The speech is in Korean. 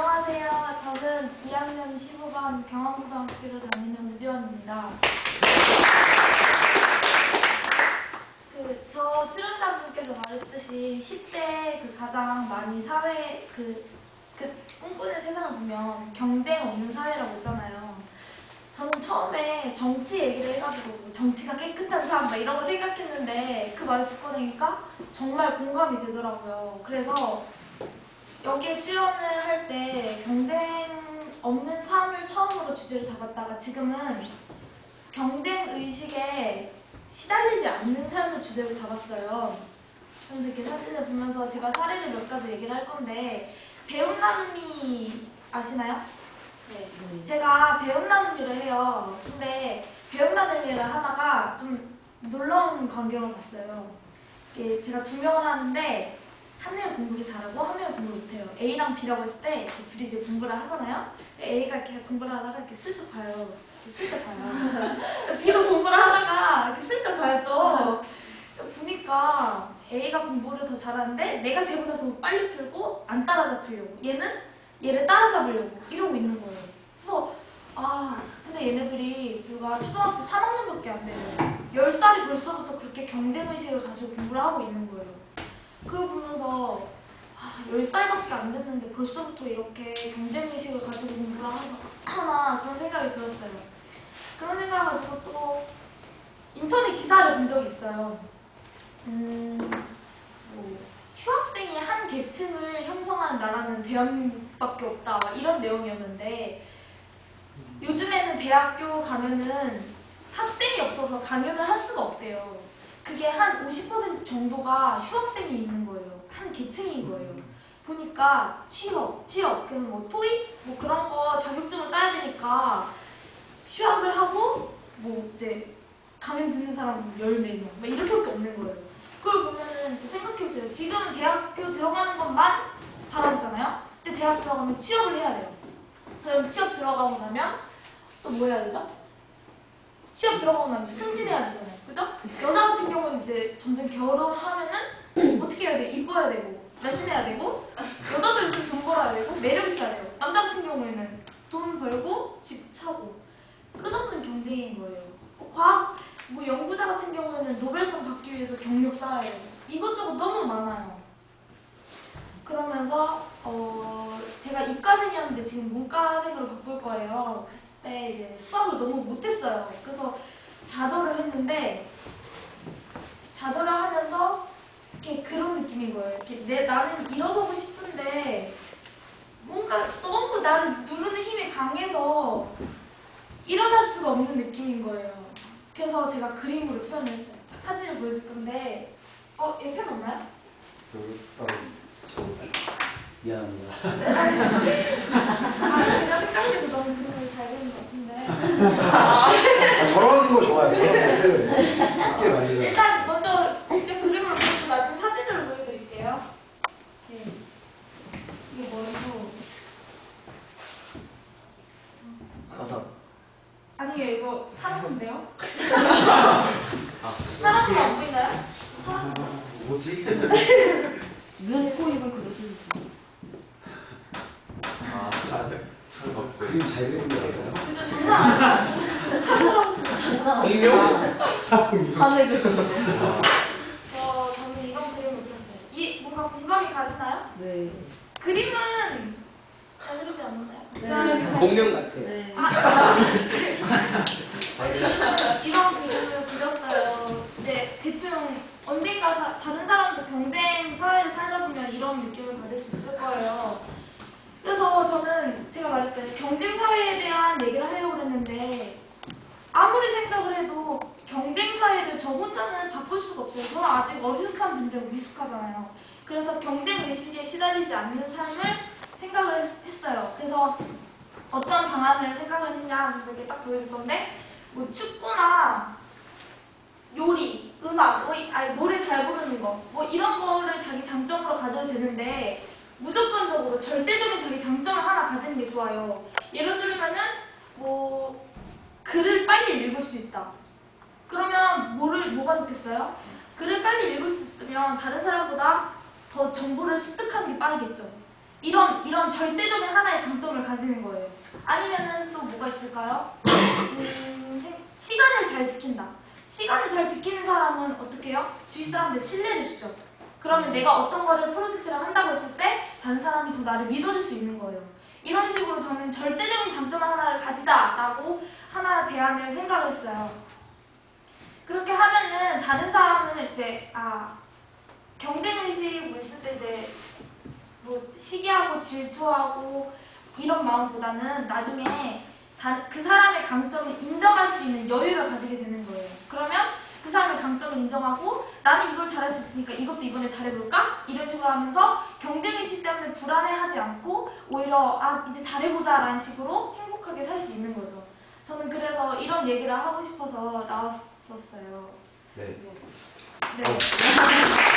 안녕하세요. 저는 2학년 15반 경암고등학교를 다니는 우지원입니다. 그, 저 출연자분께서 말했듯이 10대 그 가장 많이 사회, 그, 그 꿈꾸는 세상을 보면 경쟁 없는 사회라고 했잖아요. 저는 처음에 정치 얘기를 해가지고 정치가 깨끗한 사람 막 이런 거 생각했는데 그 말을 듣고 나니까 정말 공감이 되더라고요. 그래서 여기에 출연을 할 때 경쟁 없는 삶을 처음으로 주제를 잡았다가 지금은 경쟁 의식에 시달리지 않는 삶을 주제로 잡았어요. 그래서 이렇게 사진을 보면서 제가 사례를 몇 가지 얘기를 할 건데 배운 나눔이 아시나요? 네. 제가 배운 나눔 일을 해요. 근데 배운 나눔 일을 하다가 좀 놀라운 광경을 봤어요. 이게 제가 두 명을 하는데 한 명이 공부를 잘하고 한 명이 공부를 못해요. A랑 B라고 했을 때 둘이 이제 공부를 하잖아요. A가 이렇게 공부를 하다가 이렇게 슬쩍 봐요. 슬쩍 봐요. B도 공부를 하다가 이렇게 슬쩍 봐요 또. 보니까 A가 공부를 더 잘하는데 내가 쟤보다 더 빨리 풀고 안 따라잡히려고 얘는 얘를 따라잡으려고 이러고 있는 거예요. 그래서 아 근데 얘네들이 불과 초등학교 3학년밖에 안 돼요. 10살이 벌써부터 그렇게 경쟁의식을 가지고 공부를 하고 있는 거예요. 그걸 보면서 아, 10살밖에 안 됐는데 벌써부터 이렇게 경쟁의식을 가지고 공부를 하나, 하나 그런 생각이 들었어요. 그런 생각을 가지고 또 인터넷 기사를 본 적이 있어요. 음, 뭐, 휴학생이 한 계층을 형성하는 나라는 대한민국밖에 없다 막 이런 내용이었는데 요즘에는 대학교 가면은 학생이 없어서 강연을 할 수가 없대요. 그게 한 50% 정도가 휴학생이 있는 거예요. 한 계층인 거예요. 보니까 취업, 취업, 그냥 뭐 토익 뭐 그런 거 자격증을 따야 되니까 휴학을 하고 뭐 이제 강연 듣는 사람 14명 막 이렇게밖에 없는 거예요. 그걸 보면은 생각해보세요. 지금 대학교 들어가는 것만 바라보잖아요. 근데 대학 들어가면 취업을 해야 돼요. 그럼 취업 들어가고 나면 또 뭐 해야 되죠? 취업 들어가고 나면 승진해야 되잖아요. 그죠? 여자 같은 경우는 이제 점점 결혼하면은 어떻게 해야 돼? 이뻐야 되고, 날씬해야 되고, 여자도 요즘 돈 벌어야 되고, 매력 있어야 돼요. 남자 같은 경우에는 돈 벌고, 집 차고, 끝없는 경쟁인 거예요. 뭐 과학, 뭐 연구자 같은 경우에는 노벨상 받기 위해서 경력 쌓아야 돼요. 이것저것 너무 많아요. 그러면서 어 제가 이과생이었는데 지금 문과생으로 바꿀 거예요. 그때 이제 수학을 너무 못했어요. 그래서 자절을 했는데 자절을 하면서 이렇게 그런 느낌인 거예요. 이렇게 내 나는 일어서고 싶은데 뭔가 너무 나를 누르는 힘이 강해서 일어날 수가 없는 느낌인 거예요. 그래서 제가 그림으로 표현을 했어요. 사진을 보여줄 건데 어, 얘펜 없나요? 저기, 어, 미안합니다. 아, 제가 생각해도 너무 그림을 잘 그리는 것 같은데. 아, 저런 거 좋아요. 저런 거. 쉽게 많이 가. 일단 먼저 직접 그림을 보고 나중에 사진으로 보여드릴게요. 네. 이게 뭐고? 가사. 아니에요, 이거 사람인데요? 아, 사람으로 안 보이나요? 사람. 뭐지? 눈, 코, 입을 그려주세요. 아, 잘, 잘 봤어요. 그림 잘 그린 거 같아요. 근데 장난 아니에요. 공룡? 밤에 그리는데. 저, 저는 이런 그림을 그렸어요. 이, 뭔가 공감이 가시나요? 네. 그림은 잘 그리지 않나요? 네. 공룡 같아. 네. 아, 이런 그림을 그렸어요. 이제 대충 언젠가 다, 다른 사람도 경쟁 사회를 살다 보면 이런 느낌을 받을 수 있을 거예요. 그래서 저는 제가 말했잖아요. 경쟁 사회에 대한 얘기를 하려고 그랬는데 아무리 생각을 해도 경쟁 사회를 저 혼자는 바꿀 수가 없어요. 저는 아직 어리숙한 존재고 미숙하잖아요. 그래서 경쟁 의식에 시달리지 않는 삶을 생각을 했어요. 그래서 어떤 방안을 생각을 했냐 이렇게 딱 보여줄 건데 뭐 축구나 요리, 음악, 뭐, 이- 아니 노래 잘 부르는 거, 뭐 이런 거를 자기 장점으로 가져도 되는데 무조건적으로 절대적인 자기 장점을 하나 가지는 게 좋아요. 예를 들면은 뭐 글을 빨리 읽을 수 있다. 그러면 뭐를 뭐가 좋겠어요? 글을 빨리 읽을 수 있으면 다른 사람보다 더 정보를 습득하는 게 빠르겠죠. 이런 이런 절대적인 하나의 장점을 가지는 거예요. 아니면은 또 뭐가 있을까요? 음, 생- 시간을 잘 지킨다. 시간을 잘 지키는 사람은 어떻게 해요? 주위 사람들 신뢰를 주죠. 그러면 내가 어떤 거를 프로젝트를 한다고 했을 때 다른 사람이 더 나를 믿어줄 수 있는 거예요. 이런 식으로 저는 절대적인 장점 하나를 가지다라고 하나 대안을 생각을 했어요. 그렇게 하면은 다른 사람은 이제 아 경쟁 의식 뭐 있을 때 이제 뭐 시기하고 질투하고 이런 마음보다는 나중에 다- 그 사람의 강점을 인정할 수 있는 여유를 가지게 되는 거예요. 그러면 그 사람의 강점을 인정하고 나는 이걸 잘할 수 있으니까 이것도 이번에 잘해볼까? 이런 식으로 하면서 경쟁의식 때문에 불안해하지 않고 오히려 아 이제 잘해보자 라는 식으로 행복하게 살 수 있는 거죠. 저는 그래서 이런 얘기를 하고 싶어서 나왔었어요. 네. 네.